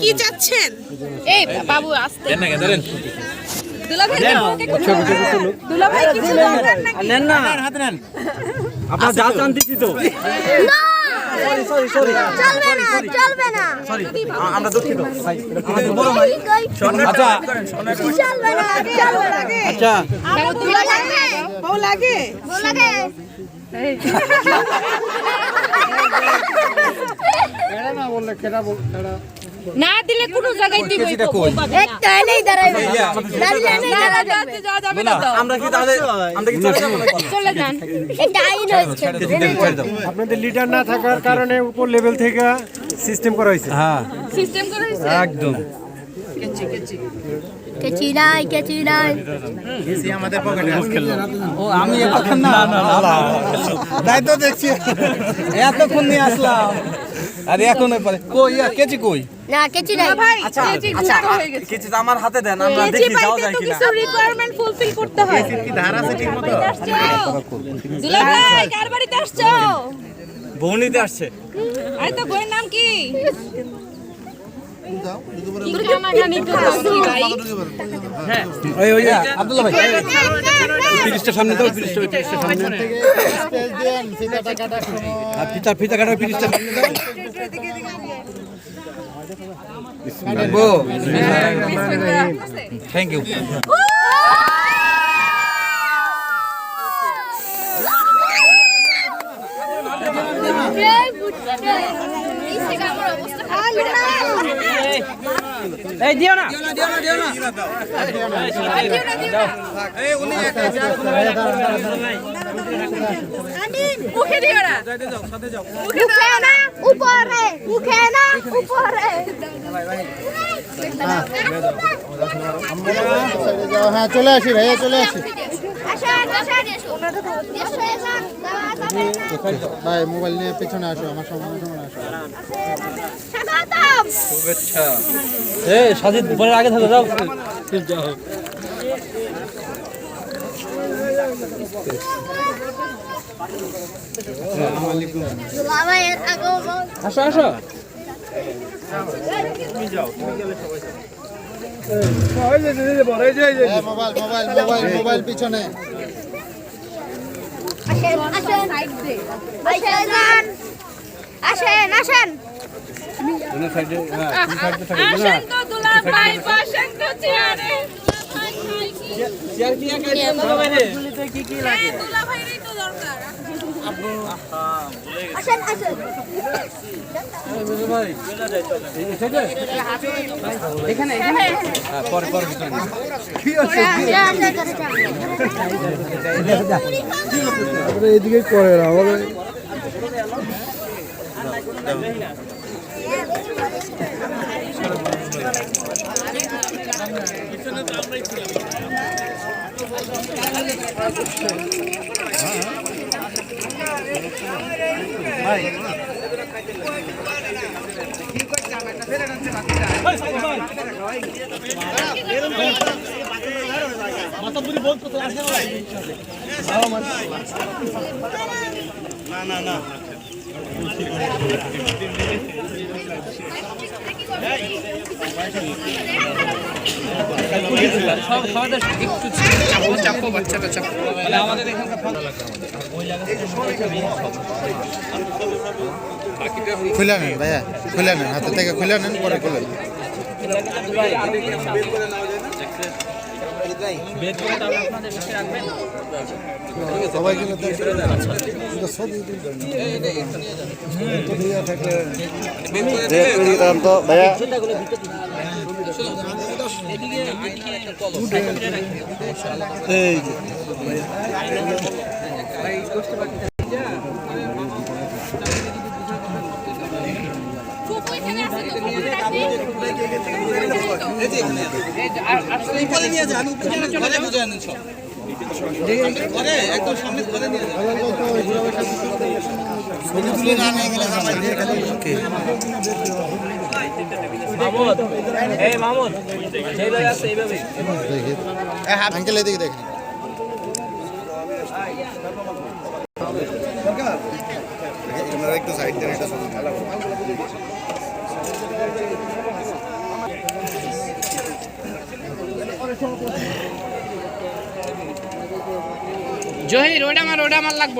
কি চাচ্ছেন? এই বাবু আসতে। দেন না কেন ধরেন। দুলাভাই দুলাভাই কিছু দরকার নাকি? নেন না। হাতে নেন। আপনার যা চান দিচ্ছি তো। চলবে না চলবে না। আমরা দুঃখিত। আচ্ছা। আচ্ছা। লাগে। না দিলে কোনো জায়গায় দিব একটা দাঁড়াবে দাঁড়িয়ে নেই দাঁড়াবে যাওয়া যাবে না আমরা কি তাহলে আমরা কি চলে যাব চলে যান এটা আইন হয়েছে আপনাদের লিডার না থাকার কারণে উপর লেভেল থেকে সিস্টেম করা হয়েছে হ্যাঁ সিস্টেম করে হইছে একদম কেচি নাই কেচি নাই ও আমি এখন না না না তাই তো দেখছি এতক্ষণ নিয়ে আসলাম আরে এখন পরে। কই ইয়া কেচি কই? না কেচি নাই। ভাই আচ্ছা আচ্ছা হয়ে গেছে। কেচি আমার হাতে দেন আমরা দেখি যাও যাই যায় তো কিনা। কিছু রিকোয়ারমেন্ট ফুলফিল করতে হয়। কি ধার আছে ঠিকমতো দুলা দুলাভাই কার। বাড়িতে আসছো? বউনিতে আসছে। আই তো বউয়ের নাম কি? কি কানাকানি করতেছি ভাই ওই ওই আব্দুল্লাহ ভাই পিরিশটা সামনে দাও পিরিশটা ওই দিও না। আর ফিতা ফিতা কাটার পিরিশটা সামনে দাও বো থ্যাংক ইউ এই দিও না মুখে দিও না। মুখে না। উপরে মুখে না উপরে হ্যাঁ চলে আসি ভাইয়া চলে আসি। ভাই মোবাইল নিয়ে পেছনে আসো আমার সামনে সামনে আসো। সাজিদ পরে আগে থাকো যাও যাও। আসো আসো। মোবাইল মোবাইল পিছনে আসেন দুলাভাইরই তো দরকার আসেন আসেন। পরে পরে এইদিকে করে না হবে খুলে নেন ভাইয়া খুলে নেন হাতে থেকে খুলে নেন পরে খুলে নেন। সবাই কিন্তু ভাইয়া এই দেখেন একটু সাইড দেন এটা জহির ওইটা আমার ওইটা আমার লাগবো।